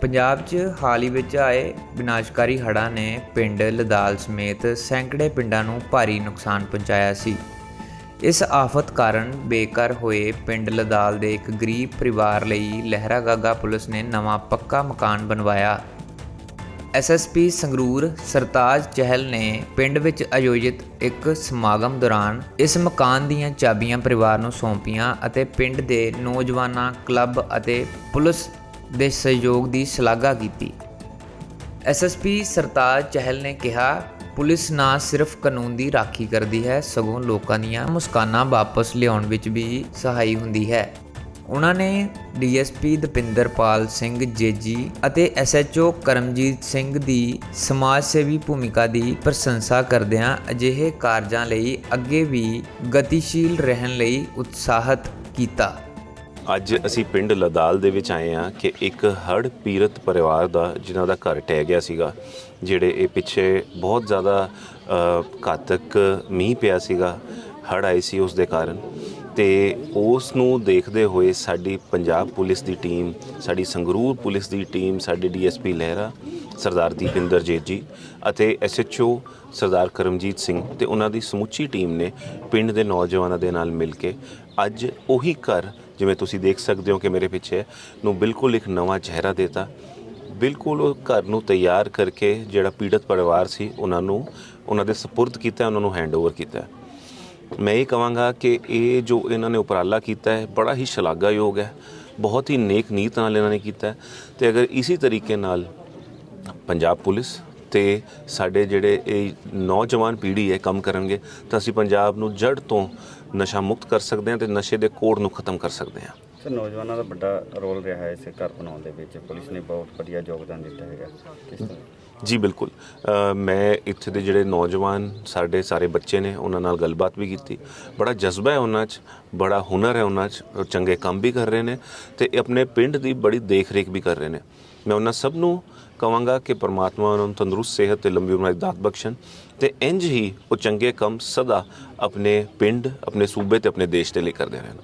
ਪੰਜਾਬ 'ਚ ਹਾਲ ਹੀ ਵਿੱਚ ਆਏ ਵਿਨਾਸ਼ਕਾਰੀ ਹੜ੍ਹਾਂ ਨੇ ਪਿੰਡ ਲਦਾਲ ਸਮੇਤ ਸੈਂਕੜੇ ਪਿੰਡਾਂ ਨੂੰ ਭਾਰੀ ਨੁਕਸਾਨ ਪਹੁੰਚਾਇਆ ਸੀ। ਇਸ ਆਫਤ ਕਾਰਨ ਬੇਘਰ ਹੋਏ ਪਿੰਡ ਲਦਾਲ ਦੇ ਇੱਕ ਗਰੀਬ ਪਰਿਵਾਰ ਲਈ ਲਹਿਰਾਗਾਗਾ ਪੁਲਿਸ ਨੇ ਨਵਾਂ ਪੱਕਾ ਮਕਾਨ ਬਣਵਾਇਆ। ਐਸਐਸਪੀ ਸੰਗਰੂਰ ਸਰਤਾਜ ਚਹਿਲ ਨੇ ਪਿੰਡ ਵਿੱਚ ਆਯੋਜਿਤ ਇੱਕ ਸਮਾਗਮ ਦੌਰਾਨ ਇਸ ਮਕਾਨ ਦੀਆਂ ਚਾਬੀਆਂ ਪਰਿਵਾਰ ਨੂੰ ਸੌਂਪੀਆਂ ਅਤੇ ਪਿੰਡ ਦੇ ਨੌਜਵਾਨਾਂ, ਕਲੱਬ ਅਤੇ ਪੁਲਿਸ ਦੇ ਸਹਿਯੋਗ ਦੀ ਸ਼ਲਾਘਾ ਕੀਤੀ। ਐਸਐਸਪੀ ਸਰਤਾਜ ਚਹਿਲ ਨੇ ਕਿਹਾ, ਪੁਲਿਸ ਨਾ ਸਿਰਫ ਕਾਨੂੰਨ ਦੀ ਰਾਖੀ ਕਰਦੀ ਹੈ, ਸਗੋਂ ਲੋਕਾਂ ਦੀਆਂ ਮੁਸਕਾਨਾਂ ਵਾਪਸ ਲਿਆਉਣ ਵਿੱਚ ਵੀ ਸਹਾਈ ਹੁੰਦੀ ਹੈ। ਉਹਨਾਂ ਨੇ ਡੀਐਸਪੀ ਦਪਿੰਦਰਪਾਲ ਸਿੰਘ ਜੇਜੀ ਅਤੇ ਐਸਐਚਓ ਕਰਮਜੀਤ ਸਿੰਘ ਦੀ ਸਮਾਜ ਸੇਵੀ ਭੂਮਿਕਾ ਦੀ ਪ੍ਰਸ਼ੰਸਾ ਕਰਦਿਆਂ ਅਜਿਹੇ ਕਾਰਜਾਂ ਲਈ ਅੱਗੇ ਵੀ ਗਤੀਸ਼ੀਲ ਰਹਿਣ ਲਈ ਉਤਸ਼ਾਹਤ ਕੀਤਾ। ਅੱਜ ਅਸੀਂ ਪਿੰਡ ਲਦਾਲ ਦੇ ਵਿੱਚ ਆਏ ਹਾਂ ਕਿ ਇੱਕ ਹੜ੍ਹ ਪੀੜਤ ਪਰਿਵਾਰ ਦਾ, ਜਿਨ੍ਹਾਂ ਦਾ ਘਰ ਟਹਿ ਗਿਆ ਸੀਗਾ, ਜਿਹੜੇ ਇਹ ਪਿੱਛੇ ਬਹੁਤ ਜ਼ਿਆਦਾ ਘਾਤਕ ਮੀਂਹ ਪਿਆ ਸੀਗਾ, ਹੜ੍ਹ ਆਈ ਸੀ ਉਸ ਦੇ ਕਾਰਨ। ਤੇ ਉਸ ਨੂੰ ਦੇਖਦੇ ਹੋਏ ਸਾਡੀ ਪੰਜਾਬ ਪੁਲਿਸ ਦੀ ਟੀਮ, ਸਾਡੀ ਸੰਗਰੂਰ ਪੁਲਿਸ ਦੀ ਟੀਮ, ਸਾਡੇ ਡੀਐਸਪੀ ਲਹਿਰਾ ਸਰਦਾਰ ਦੀਪਿੰਦਰ ਜੀਤ ਜੀ ਅਤੇ ਐਸਐਚਓ ਸਰਦਾਰ ਕਰਮਜੀਤ ਸਿੰਘ ਤੇ ਉਹਨਾਂ ਦੀ ਸਮੁੱਚੀ ਟੀਮ ਨੇ ਪਿੰਡ ਦੇ ਨੌਜਵਾਨਾਂ ਦੇ ਨਾਲ ਮਿਲ ਕੇ ਅੱਜ ਉਹੀ ਘਰ ਜਿਵੇਂ ਤੁਸੀਂ ਦੇਖ ਸਕਦੇ ਹੋ ਕਿ ਮੇਰੇ ਪਿੱਛੇ ਨੂੰ ਬਿਲਕੁਲ ਇੱਕ ਨਵਾਂ ਚਿਹਰਾ ਦਿੱਤਾ। ਬਿਲਕੁਲ ਉਹ ਘਰ ਨੂੰ ਤਿਆਰ ਕਰਕੇ ਜਿਹੜਾ ਪੀੜਤ ਪਰਿਵਾਰ ਸੀ ਉਹਨਾਂ ਨੂੰ ਉਹਨਾਂ ਦੇ ਸਪੁਰਦ ਕੀਤਾ, ਉਹਨਾਂ ਨੂੰ ਹੈਂਡਓਵਰ ਕੀਤਾ। ਮੈਂ ਇਹ ਕਹਾਂਗਾ ਕਿ ਇਹ ਜੋ ਇਹਨਾਂ ਨੇ ਉਪਰਾਲਾ ਕੀਤਾ ਹੈ, ਬੜਾ ਹੀ ਸ਼ਲਾਘਾਯੋਗ ਹੈ, ਬਹੁਤ ਹੀ ਨੇਕ ਨੀਤ ਨਾਲ ਇਹਨਾਂ ਨੇ ਕੀਤਾ ਹੈ। ਤੇ ਅਗਰ ਇਸੇ ਤਰੀਕੇ ਨਾਲ ਪੰਜਾਬ ਪੁਲਿਸ ਤੇ ਸਾਡੇ ਜਿਹੜੇ ਇਹ ਨੌਜਵਾਨ ਪੀੜ੍ਹੀ ਹੈ ਕੰਮ ਕਰਨਗੇ, ਤਾਂ ਅਸੀਂ ਪੰਜਾਬ ਨੂੰ ਜੜ ਤੋਂ ਨਸ਼ਾ ਮੁਕਤ ਕਰ ਸਕਦੇ ਹਾਂ ਤੇ ਨਸ਼ੇ ਦੇ ਕੋੜ ਨੂੰ ਖਤਮ ਕਰ ਸਕਦੇ ਹਾਂ। ਸਰ ਨੌਜਵਾਨਾਂ ਦਾ ਵੱਡਾ ਰੋਲ ਰਿਹਾ ਹੈ ਇਸੇ ਘਰ ਬਣਾਉਣ ਦੇ ਵਿੱਚ। ਪੁਲਿਸ ਨੇ ਬਹੁਤ ਵਧੀਆ ਯੋਗਦਾਨ ਦਿੱਤਾ ਹੈਗਾ। ਕਿਸ ਤਰ੍ਹਾਂ? ਜੀ ਬਿਲਕੁਲ। ਅ, ਮੈਂ ਇੱਥੇ ਦੇ ਜਿਹੜੇ ਨੌਜਵਾਨ ਸਾਡੇ ਸਾਰੇ ਬੱਚੇ ਨੇ ਉਹਨਾਂ ਨਾਲ ਗੱਲਬਾਤ ਵੀ ਕੀਤੀ। ਬੜਾ ਜਜ਼ਬਾ ਹੈ ਉਹਨਾਂ 'ਚ ਬੜਾ ਹੁਨਰ ਹੈ ਉਹਨਾਂ 'ਚ ਉਹ ਚੰਗੇ ਕੰਮ ਵੀ ਕਰ ਰਹੇ ਨੇ ਤੇ ਇਹ ਆਪਣੇ ਪਿੰਡ ਦੀ ਬੜੀ ਦੇਖ-ਰੇਖ ਵੀ ਕਰ ਰਹੇ ਨੇ। ਮੈਂ ਉਹਨਾਂ ਸਭ ਨੂੰ ਕਹਾਂਗਾ ਕਿ ਪਰਮਾਤਮਾ ਉਹਨਾਂ ਨੂੰ ਤੰਦਰੁਸਤ ਸਿਹਤ ਤੇ ਲੰਬੀ ਉਮਰ ਦੀ ਦਾਤ ਬਖਸ਼ਣ ਤੇ ਇੰਜ ਹੀ ਉਹ ਚੰਗੇ ਕੰਮ ਸਦਾ ਆਪਣੇ ਪਿੰਡ ਆਪਣੇ ਸੂਬੇ ਤੇ ਆਪਣੇ ਦੇਸ਼ ਦੇ ਲਈ ਕਰਦੇ ਰਹਿਣ।